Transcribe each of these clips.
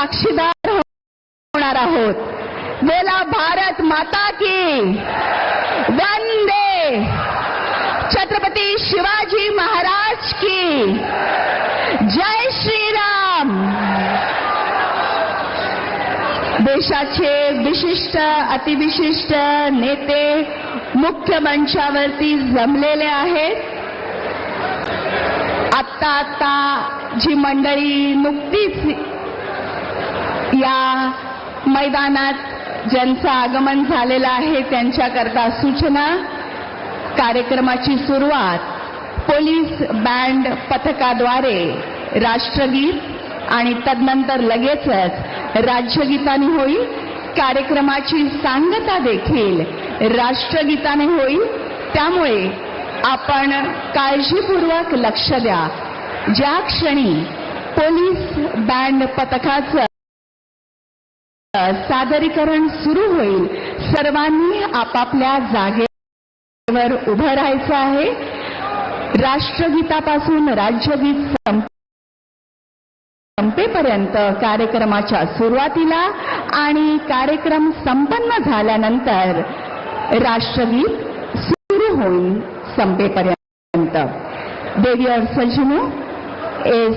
साक्षीदार होणार आहोत. बोला भारत माता की. वंदे. छत्रपती शिवाजी महाराज की. जय श्रीराम. देशाचे विशिष्ट अतिविशिष्ट नेते मुख्य मंचावरती जमलेले आहेत. आत्ता आत्ता जी मंडळी नुकतीच या मैदानात ज्यांचं आगमन झालेलं आहे त्यांच्याकरता सूचना. कार्यक्रमाची सुरुवात पोलीस बँड पथकाद्वारे राष्ट्रगीत आणि तदनंतर लगेचच राज्यगीताने होईल. कार्यक्रमाची सांगता देखील राष्ट्रगीताने होईल. त्यामुळे आपण काळजीपूर्वक लक्ष द्या. ज्या क्षणी पोलीस बँड पथकाचं सादरीकरण सुरू होईल. सर्वांनी आपापल्या जागेवर उभं राहायचं आहे. राष्ट्रगीतापासून राज्यगीत संपेपर्यंत कार्यक्रमाच्या सुरुवातीला आणि कार्यक्रम संपन्न झाल्यानंतर राष्ट्रगीत सुरू होईल संपेपर्यंत. देवी और एस.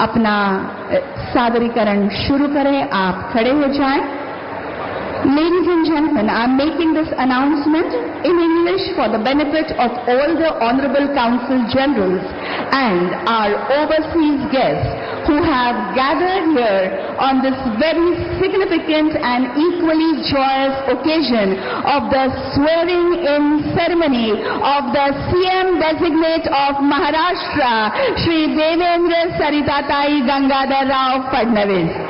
अपना सादरीकरण शुरू करें आप खड़े हो जाएं। Ladies and gentlemen, I am making this announcement in English for the benefit of all the Honorable Council Generals and our overseas guests who have gathered here on this very significant and equally joyous occasion of the swearing-in ceremony of the CM designate of Maharashtra, Shri Devendra Saritatai Gangadhar Rao Fadnavis.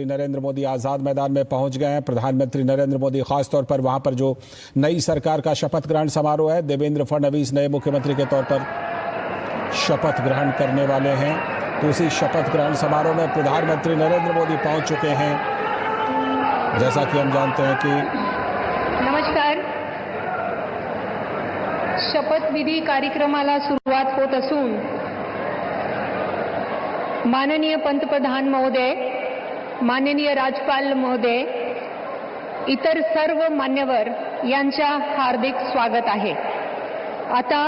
प्रधानमंत्री नरेंद्र मोदी आज़ाद मैदान में पहुँच गए हैं। प्रधानमंत्री नरेंद्र मोदी खासतौर पर वहाँ पर जो नई सरकार का शपथ ग्रहण समारोह है, देवेंद्र फडणवीस नए मुख्यमंत्री के तौर पर शपथ ग्रहण करने वाले हैं। तो उसी शपथ ग्रहण समारोह में प्रधानमंत्री नरेंद्र मोदी पहुँच चुके हैं। जैसा कि हम जानते हैं कि नमस्कार। शपथविधी कार्यक्रमाला सुरुवात होत असून माननीय पंतप्रधान महोदय माननीय राज्यपाल महोदय इतर सर्व मान्यवर यांच्या हार्दिक स्वागत आहे. आता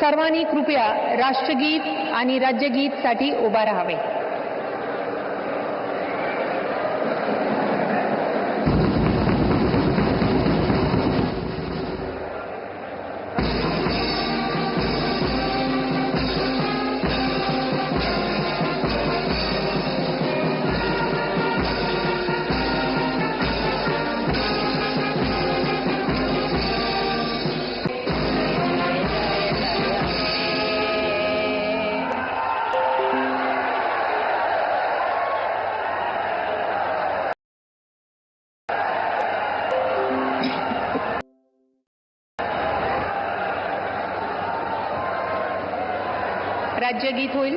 सर्वांनी कृपया राष्ट्रगीत आणि राज्यगीतसाठी उभा राहावे. राज्यगीत होईल.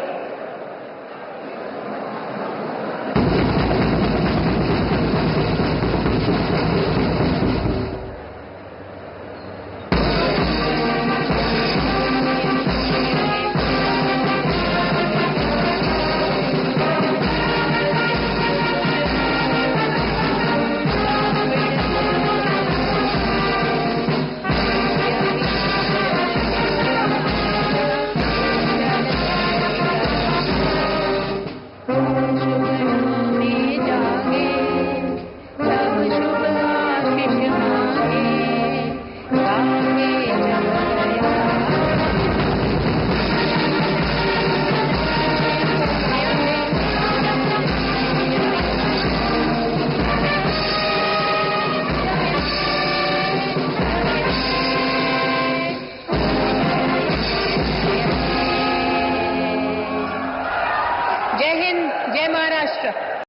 जय महाराष्ट्र.